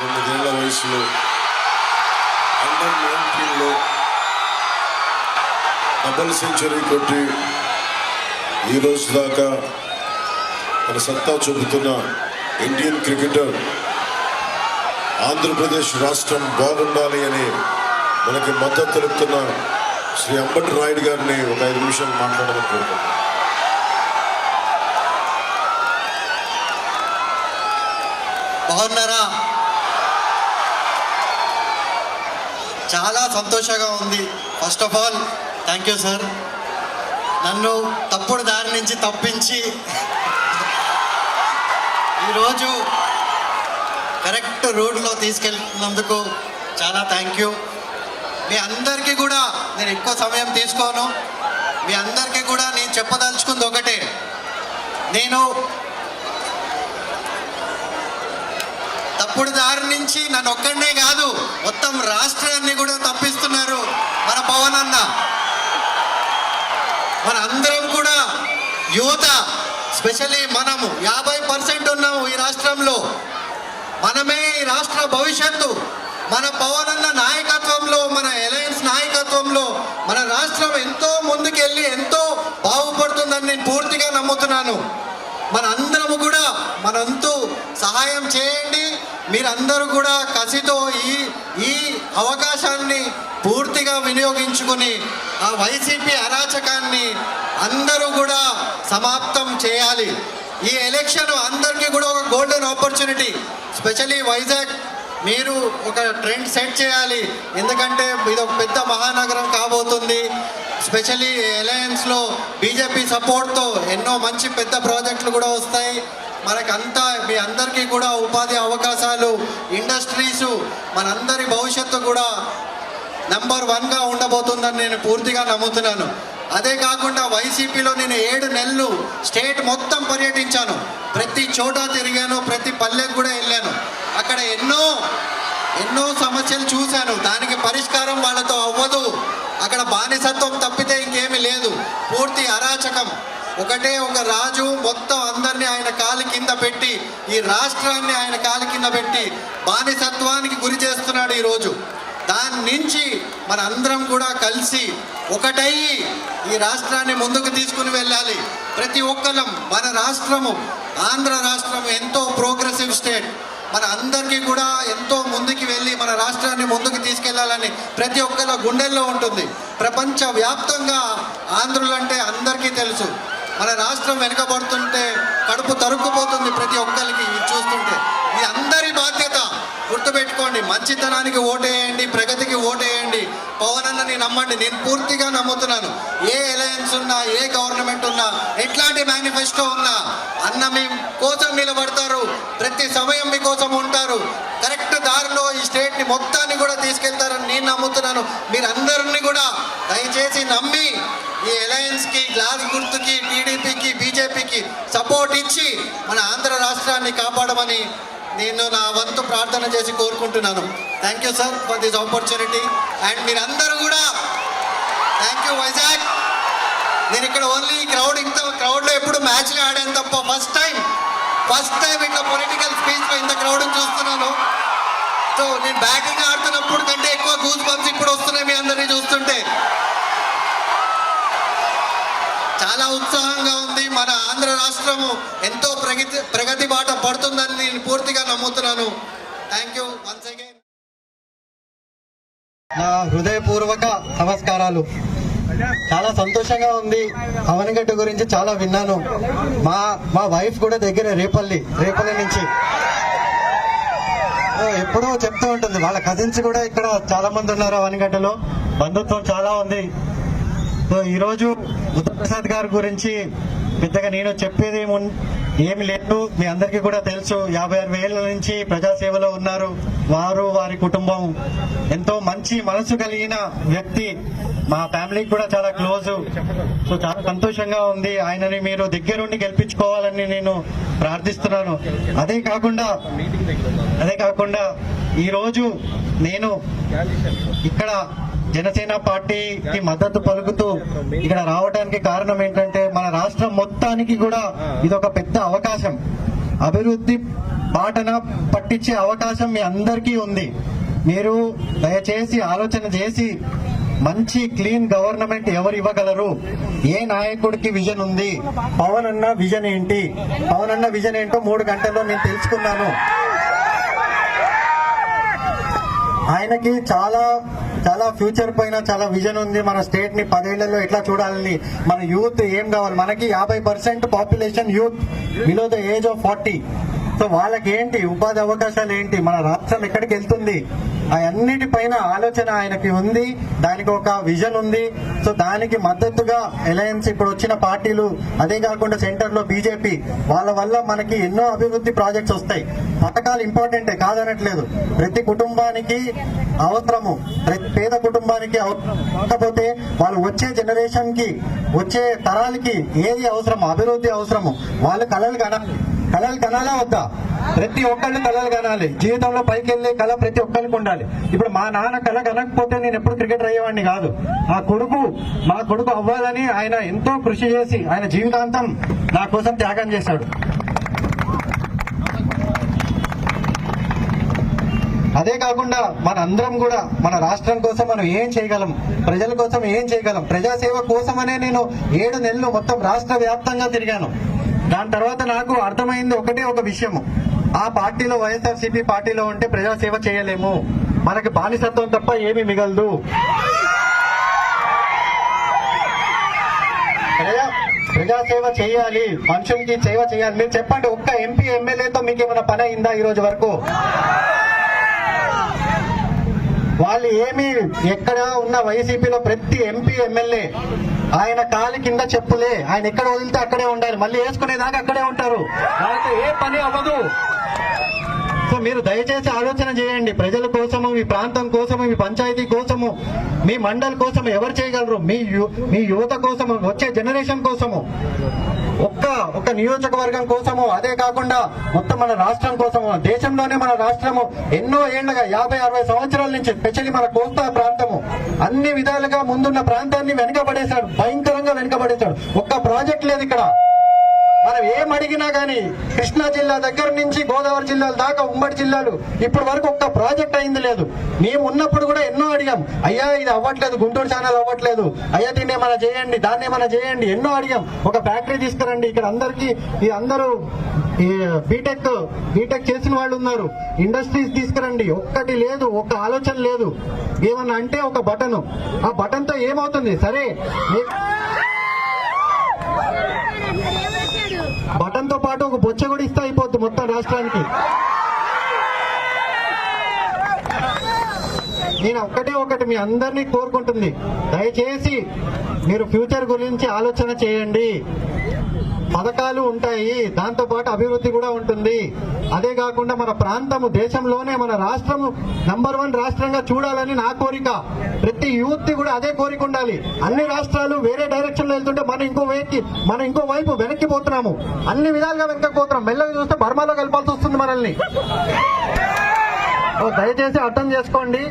పంతొమ్మిదేళ్ళ వయసులో అండర్ నైన్టీన్లో double century కొట్టి ఈ రోజు దాకా తన సత్తా చూపుతున్న ఇండియన్ క్రికెటర్ ఆంధ్రప్రదేశ్ రాష్ట్రం బాగుండాలి అని మనకి మద్దతు తెలుపుతున్న శ్రీ అంబటి రాయుడు గారిని ఒక ఐదు నిమిషాలు మాట్లాడమని కోరుకుంటున్నాను. బాగున్నారా? చాలా సంతోషంగా ఉంది. First of all thank you sir నన్ను తప్పుడు దారి నుంచి తప్పించి ఈరోజు కరెక్ట్ రోడ్లో తీసుకెళ్తున్నందుకు చాలా థ్యాంక్ యూ మీ అందరికీ కూడా నేను ఎక్కువ సమయం తీసుకోను. మీ అందరికీ కూడా నేను చెప్పదలుచుకుంది ఒకటే. నేను తప్పుడు దారి నుంచి నన్ను ఒక్కడనే కాదు మొత్తం రాష్ట్రాన్ని కూడా తప్పిస్తున్నారు మన పవన్ అన్న. మన అందరం కూడా యువత స్పెషల్లీ మనము యాభై పర్సెంట్ ఉన్నాము ఈ రాష్ట్రంలో. మనమే ఈ రాష్ట్ర భవిష్యత్తు. మన పవన్ అన్న నాయకత్వంలో మన అలయన్స్ నాయకత్వంలో మన రాష్ట్రం ఎంతో ముందుకెళ్ళి ఎంతో బాగుపడుతుందని నేను పూర్తిగా నమ్ముతున్నాను. మన అందరము కూడా మనంతు సహాయం చేయండి మీరందరూ కూడా కసితో ఈ ఈ అవకాశాన్ని పూర్తిగా వినియోగించుకుని ఆ వైసీపీ అరాచకాన్ని అందరూ కూడా సమాప్తం చేయాలి. ఈ ఎలక్షన్ అందరికీ కూడా ఒక గోల్డెన్ ఆపర్చునిటీ స్పెషలీ వైజాగ్ మీరు ఒక ట్రెండ్ సెట్ చేయాలి. ఎందుకంటే ఇది ఒక పెద్ద మహానగరం కాబోతుంది. స్పెషలీ అలయన్స్లో బీజేపీ సపోర్ట్తో ఎన్నో మంచి పెద్ద ప్రాజెక్టులు కూడా వస్తాయి. మనకంతా మీ అందరికీ కూడా ఉపాధి అవకాశాలు ఇండస్ట్రీసు మనందరి భవిష్యత్తు కూడా నెంబర్ వన్గా ఉండబోతుందని నేను పూర్తిగా నమ్ముతున్నాను. అదే కాకుండా వైసీపీలో నేను ఏడు నెలలు స్టేట్ మొత్తం పర్యటించాను. ప్రతి చోట తిరిగాను ప్రతి పల్లెకు కూడా వెళ్ళాను. అక్కడ ఎన్నో ఎన్నో సమస్యలు చూశాను. దానికి పరిష్కారం వాళ్ళతో అవ్వదు. అక్కడ బానిసత్వం తప్పితే ఇంకేమీ లేదు. పూర్తి అరాచకం. ఒకటే ఒక రాజు మొత్తం అందరినీ ఆయన కాలి కింద పెట్టి ఈ రాష్ట్రాన్ని ఆయన కాలి కింద పెట్టి బానిసత్వానికి గురి చేస్తున్నాడు ఈరోజు దాని నుంచి మన అందరం కూడా కలిసి ఒకటయ్యి ఈ రాష్ట్రాన్ని ముందుకు తీసుకుని వెళ్ళాలి. ప్రతి ఒక్కరం మన రాష్ట్రము ఆంధ్ర రాష్ట్రం ఎంతో ప్రోగ్రెసివ్ స్టేట్. మన అందరికీ కూడా ఎంతో ముందుకు వెళ్ళి మన రాష్ట్రాన్ని ముందుకు తీసుకెళ్ళాలని ప్రతి ఒక్కళ్ళ గుండెల్లో ఉంటుంది. ప్రపంచ వ్యాప్తంగా ఆంధ్రులంటే అందరికీ తెలుసు. మన రాష్ట్రం వెనుకబడుతుంటే కడుపు తరుక్కుపోతుంది ప్రతి ఒక్కరికి ఇది చూస్తుంటే. ఇది అందరి బాధ్యత గుర్తుపెట్టుకోండి. మంచితనానికి ఓటేయండి ప్రగతికి ఓటేయండి. పవన్ అన్నని నమ్మండి. నేను పూర్తిగా నమ్ముతున్నాను. ఏ అలయన్స్ ఉన్నా ఏ గవర్నమెంట్ ఉన్నా ఎట్లాంటి మేనిఫెస్టో ఉన్నా అన్న మీ కోసం నిలబడతారు. ప్రతి సమయం మీకోసం ఉంటారు. కరెక్ట్ దారిలో ఈ స్టేట్ని మొత్తాన్ని కూడా తీసుకెళ్తారని నేను నమ్ముతున్నాను. మీరందరినీ కూడా దయచేసి నమ్మి ఈ అలయన్స్కి గ్లాస్ గుర్తుకి టీడీపీకి బీజేపీకి సపోర్ట్ ఇచ్చి మన ఆంధ్ర రాష్ట్రాన్ని కాపాడమని నేను నా వంతు ప్రార్థన చేసి కోరుకుంటున్నాను. Thank you sir for this opportunity and మీరందరూ కూడా థ్యాంక్ యూ వైజాగ్ నేను ఇక్కడ ఓన్లీ క్రౌడ్ ఇంత క్రౌడ్లో ఎప్పుడు మ్యాచ్లు ఆడాను తప్ప ఫస్ట్ టైం ఫస్ట్ టైం ఇట్లా పొలిటికల్ స్పీచ్లో ఇంత క్రౌడ్ చూస్తున్నాను. సో నేను బ్యాటింగ్ ఆడుతున్నప్పుడు కంటే ఎక్కువ గూజ్ బంప్స్ ఇప్పుడు వస్తున్నాయి మీ అందరినీ చూస్తుంటే. చాలా ఉత్సాహంగా ఉంది. మన ఆంధ్ర రాష్ట్రము ఎంతో ప్రగతి ప్రగతి బాట పడుతుందని నేను పూర్తిగా నమ్ముతున్నాను. థ్యాంక్ యూ వన్స్ అగైన్ నా హృదయపూర్వక నమస్కారాలు. చాలా సంతోషంగా ఉంది. అవనగడ్డ గురించి చాలా విన్నాను. మా మా వైఫ్ కూడా దగ్గర రేపల్లి రేపల్లి నుంచి. ఎప్పుడూ చెప్తూ ఉంటుంది. వాళ్ళ కజిన్స్ కూడా ఇక్కడ చాలా మంది ఉన్నారు అవనగడ్డలో బంధుత్వం చాలా ఉంది. సో ఈరోజు బుద్ధప్రసాద్ గారి గురించి పెద్దగా నేను చెప్పేది ఏమి లేదు. మీ అందరికీ కూడా తెలుసు. యాభై ఆరు వేల నుంచి ప్రజాసేవలో ఉన్నారు. వారు వారి కుటుంబం. ఎంతో మంచి మనసు కలిగిన వ్యక్తి. మా ఫ్యామిలీకి కూడా చాలా క్లోజ్. సో చాలా సంతోషంగా ఉంది. ఆయనని మీరు దగ్గరుండి గెలిపించుకోవాలని నేను ప్రార్థిస్తున్నాను. అదే కాకుండా అదే కాకుండా ఈరోజు నేను ఇక్కడ జనసేన పార్టీకి మద్దతు పలుకుతూ ఇక్కడ రావడానికి కారణం ఏంటంటే మన రాష్ట్రం మొత్తానికి కూడా ఇది ఒక పెద్ద అవకాశం. అభివృద్ధి బాటన పట్టించే అవకాశం మీ అందరికీ ఉంది. మీరు దయచేసి ఆలోచన చేసి మంచి క్లీన్ గవర్నమెంట్ ఎవరు ఇవ్వగలరు? ఏ నాయకుడికి విజన్ ఉంది? పవన్ అన్న విజన్ ఏంటి? పవన్ అన్న విజన్ ఏంటో మూడు గంటల్లో నేను తెలుసుకున్నాను. ఆయనకి చాలా చాలా ఫ్యూచర్ పైన చాలా విజన్ ఉంది. మన స్టేట్ని పదేళ్ళలో ఎట్లా చూడాలని మన యూత్ ఏం కావాలి? మనకి యాభై percent population youth below the age of forty. So వాళ్ళకేంటి ఉపాధి అవకాశాలు ఏంటి మన రాష్ట్రం ఎక్కడికి వెళ్తుంది? అన్నిటిపైన ఆలోచన ఆయనకి ఉంది దానికి ఒక విజన్ ఉంది. సో దానికి మద్దతుగా అలయన్స్ ఇప్పుడు వచ్చిన పార్టీలు అదే కాకుండా సెంటర్లో బీజేపీ వాళ్ళ వల్ల మనకి ఎన్నో అభివృద్ధి ప్రాజెక్ట్స్ వస్తాయి. పథకాలు ఇంపార్టెంటే కాదనట్లేదు. ప్రతి కుటుంబానికి అవసరము. ప్రతి పేద కుటుంబానికి అవసరం కాకపోతే వాళ్ళు వచ్చే జనరేషన్కి వచ్చే తరాలకి ఏది అవసరము అభివృద్ధి అవసరము వాళ్ళు కళలు కనాలి కళలు కనాలా వద్దా? ప్రతి ఒక్కళ్ళు కళలు కనాలి. జీవితంలో పైకి వెళ్ళే కళ ప్రతి ఒక్కరికి ఉండాలి. ఇప్పుడు మా నాన్న కళ కనకపోతే నేను ఎప్పుడు క్రికెటర్ అయ్యేవాడిని కాదు. ఆ కొడుకు మా కొడుకు అవ్వాలని ఆయన ఎంతో కృషి చేసి ఆయన జీవితాంతం నా కోసం త్యాగం చేశాడు. అదే కాకుండా మన అందరం కూడా మన రాష్ట్రం కోసం మనం ఏం చేయగలం ప్రజల కోసం ఏం చేయగలం ప్రజాసేవ కోసమనే నేను ఏడు నెలలు మొత్తం రాష్ట్ర వ్యాప్తంగా తిరిగాను. దాని తర్వాత నాకు అర్థమైంది ఒకటే ఒక విషయము. ఆ పార్టీలో వైఎస్ఆర్సీపీ పార్టీలో ఉంటే ప్రజాసేవ చేయలేము. మనకి బానిసత్వం తప్ప ఏమీ మిగలదు. ప్రజా ప్రజాసేవ చేయాలి. మనుషులకి సేవ చేయాలి. మీరు చెప్పండి ఒక్క ఎంపీ ఎమ్మెల్యేతో మీకు ఏమైనా పని అయిందా ఈ రోజు వరకు? వాళ్ళు ఏమి ఎక్కడ ఉన్న వైసీపీలో ప్రతి ఎంపీ ఎమ్మెల్యే ఆయన కాలి కింద చెప్పులే. ఆయన ఎక్కడ వదిలితే అక్కడే ఉండాలి. మళ్ళీ వేసుకునేదాకా అక్కడే ఉంటారు. వాళ్ళతో ఏ పని అవ్వదు. సో మీరు దయచేసి ఆలోచన చేయండి. ప్రజల కోసము మీ ప్రాంతం కోసము మీ పంచాయతీ కోసము మీ మండల్ కోసం ఎవరు చేయగలరు? మీ యు- మీ యువత కోసము వచ్చే జనరేషన్ కోసము. ఒక్క ఒక్క నియోజకవర్గం కోసము అదే కాకుండా మొత్తం మన రాష్ట్రం కోసము దేశంలోనే మన రాష్ట్రము ఎన్నో ఏళ్ళుగా యాభై అరవై సంవత్సరాల నుంచి స్పెషల్లీ మన కోస్తా ప్రాంతము. అన్ని విధాలుగా ముందున్న ప్రాంతాన్ని వెనుకబడేశాడు భయంకరంగా వెనుకబడేశాడు. ఒక్క ప్రాజెక్ట్ లేదు ఇక్కడ. మనం ఏం అడిగినా కానీ కృష్ణా జిల్లా దగ్గర నుంచి గోదావరి జిల్లాల దాకా ఉమ్మడి జిల్లాలు ఇప్పటి వరకు ఒక్క ప్రాజెక్ట్ అయింది లేదు. మేము ఉన్నప్పుడు కూడా ఎన్నో అడిగాం. అయ్యా ఇది అవ్వట్లేదు గుంటూరు ఛానల్ అవ్వట్లేదు. అయ్యా దీన్ని ఏమైనా చేయండి దాన్ని ఏమైనా చేయండి ఎన్నో అడిగాం. ఒక ఫ్యాక్టరీ తీసుకురండి. ఇక్కడ అందరికి ఇది అందరూ ఈ బీటెక్ బీటెక్ చేసిన వాళ్ళు ఉన్నారు. ఇండస్ట్రీస్ తీసుకురండి. ఒక్కటి లేదు ఒక్క ఆలోచన లేదు. ఏమన్నా అంటే ఒక బటన్. ఆ బటన్తో ఏమవుతుంది? సరే బటన్తో బటన్తో పాటు ఒక బొచ్చ కూడా ఇస్తే అయిపోద్ది మొత్తం రాష్ట్రానికి. నేను ఒక్కటే ఒకటి మీ అందరినీ కోరుకుంటుంది. దయచేసి మీరు ఫ్యూచర్ గురించి ఆలోచన చేయండి. పథకాలు ఉంటాయి దాంతో పాటు అభివృద్ధి కూడా ఉంటుంది. అదే కాకుండా మన ప్రాంతము దేశంలోనే మన రాష్ట్రము నంబర్ వన్ రాష్ట్రంగా చూడాలని నా కోరిక. ప్రతి యూత్ కూడా అదే కోరిక ఉండాలి. అన్ని రాష్ట్రాలు వేరే డైరెక్షన్లో వెళ్తుంటే మనం ఇంకో వైపుకి మనం ఇంకో వైపు వెనక్కి పోతున్నాము. అన్ని విధాలుగా వెనక్కి పోతున్నాం. మెల్లగా చూస్తే బర్మాలో కలపాల్సి వస్తుంది మనల్ని. దయచేసి అర్థం చేసుకోండి.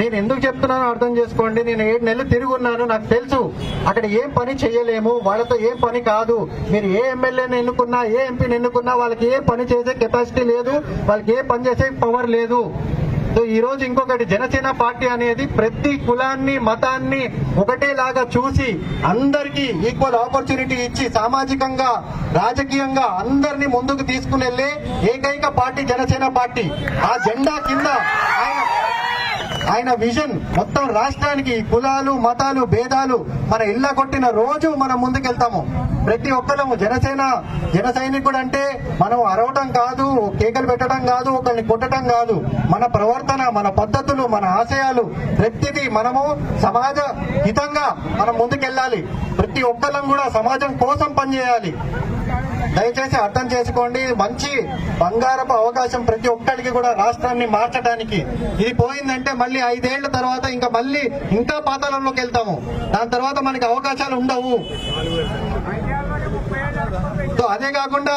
నేను ఎందుకు చెప్తున్నానో అర్థం చేసుకోండి. నేను ఏడు నెలలు తిరిగి ఉన్నాను నాకు తెలుసు. అక్కడ ఏం పని చేయలేము వాళ్ళతో ఏం పని కాదు. మీరు ఏ ఎమ్మెల్యేని ఎన్నుకున్నా ఏ ఎంపీని ఎన్నుకున్నా వాళ్ళకి ఏ పని చేసే కెపాసిటీ లేదు వాళ్ళకి ఏ పని చేసే పవర్ లేదు. సో ఈ రోజు ఇంకొకటి జనసేన పార్టీ అనేది ప్రతి కులాన్ని మతాన్ని ఒకటేలాగా చూసి అందరికీ ఈక్వల్ ఆపర్చునిటీ ఇచ్చి సామాజికంగా రాజకీయంగా అందరినీ ముందుకు తీసుకుని వెళ్ళే ఏకైక పార్టీ జనసేన పార్టీ. ఆ జెండా కింద ఆయన ఆయన విజన్ మొత్తం రాష్ట్రానికి కులాలు మతాలు భేదాలు మన ఇళ్ళ కొట్టిన రోజు మనం ముందుకెళ్తాము. ప్రతి ఒక్కరము జనసేన జన సైనికుడు అంటే మనం అరవటం కాదు కేకలు పెట్టడం కాదు ఒకరిని కొట్టడం కాదు. మన ప్రవర్తన మన పద్ధతులు మన ఆశయాలు ప్రతిదీ మనము సమాజ హితంగా మనం ముందుకెళ్ళాలి. ప్రతి ఒక్కరం కూడా సమాజం కోసం పనిచేయాలి. దయచేసి అర్థం చేసుకోండి మంచి బంగారపు అవకాశం ప్రతి ఒక్కరికి కూడా రాష్ట్రాన్ని మార్చడానికి ఇది పోయిందంటే మళ్ళీ ఐదేళ్ళ తర్వాత ఇంకా మళ్ళీ ఇంకా పాతాళంలోకి వెళ్తాము. దాని తర్వాత మనకి అవకాశాలు ఉండవు. సో అదే కాకుండా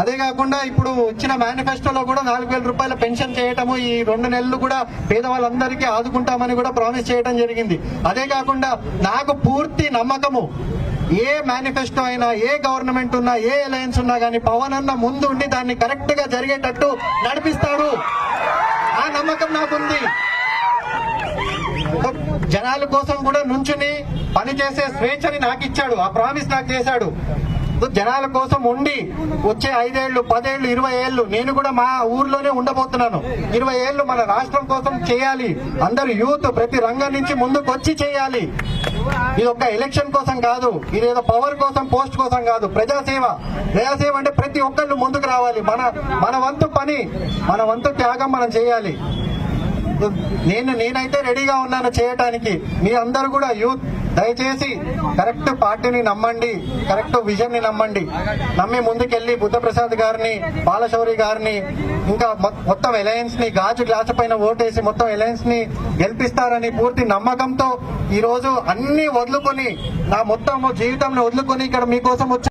అదే కాకుండా ఇప్పుడు ఇచ్చిన మేనిఫెస్టోలో కూడా నాలుగు వేల రూపాయల పెన్షన్ చేయటము ఈ రెండు నెలలు కూడా పేదవాళ్ళందరికీ ఆదుకుంటామని కూడా ప్రామిస్ చేయడం జరిగింది. అదే కాకుండా నాకు పూర్తి నమ్మకము ఏ మేనిఫెస్టో అయినా ఏ గవర్నమెంట్ ఉన్నా ఏ అలయన్స్ ఉన్నా కానీ పవన్ అన్న ముందు ఉండి దాన్ని కరెక్ట్గా జరిగేటట్టు నడిపిస్తాడు. ఆ నమ్మకం నాకుంది. జనాల కోసం కూడా నుంచుని పని చేసే స్వేచ్ఛని నాకు ఇచ్చాడు ఆ ప్రామిస్ నాకు చేశాడు. జనాల కోసం ఉండి వచ్చే ఐదేళ్ళు పదేళ్ళు ఇరవై ఏళ్ళు నేను కూడా మా ఊర్లోనే ఉండబోతున్నాను. ఇరవై ఏళ్ళు మన రాష్ట్రం కోసం చేయాలి. అందరు యూత్ ప్రతి రంగం నుంచి ముందుకు వచ్చి చేయాలి. ఇది ఒక ఎలక్షన్ కోసం కాదు ఇది ఏదో పవర్ కోసం పోస్ట్ కోసం కాదు ప్రజాసేవ. ప్రజాసేవ అంటే ప్రతి ఒక్కళ్ళు ముందుకు రావాలి. మన మన వంతు పని మన వంతు త్యాగం మనం చేయాలి. నేను నేనైతే రెడీగా ఉన్నాను చేయటానికి. మీ అందరూ కూడా యూత్ దయచేసి కరెక్ట్ పార్టీని నమ్మండి కరెక్ట్ విజన్ని నమ్మండి. నమ్మి ముందుకెళ్ళి బుద్ధప్రసాద్ గారిని బాలశౌరి గారిని ఇంకా మొ- మొత్తం ఎలయన్స్ని గాజు గ్లాసు పైన ఓటేసి మొత్తం ఎలయన్స్ని గెలిపిస్తారని పూర్తి నమ్మకంతో ఈ రోజు అన్ని వదులుకొని నా మొత్తం జీవితంలో వదులుకొని ఇక్కడ మీకోసం వచ్చి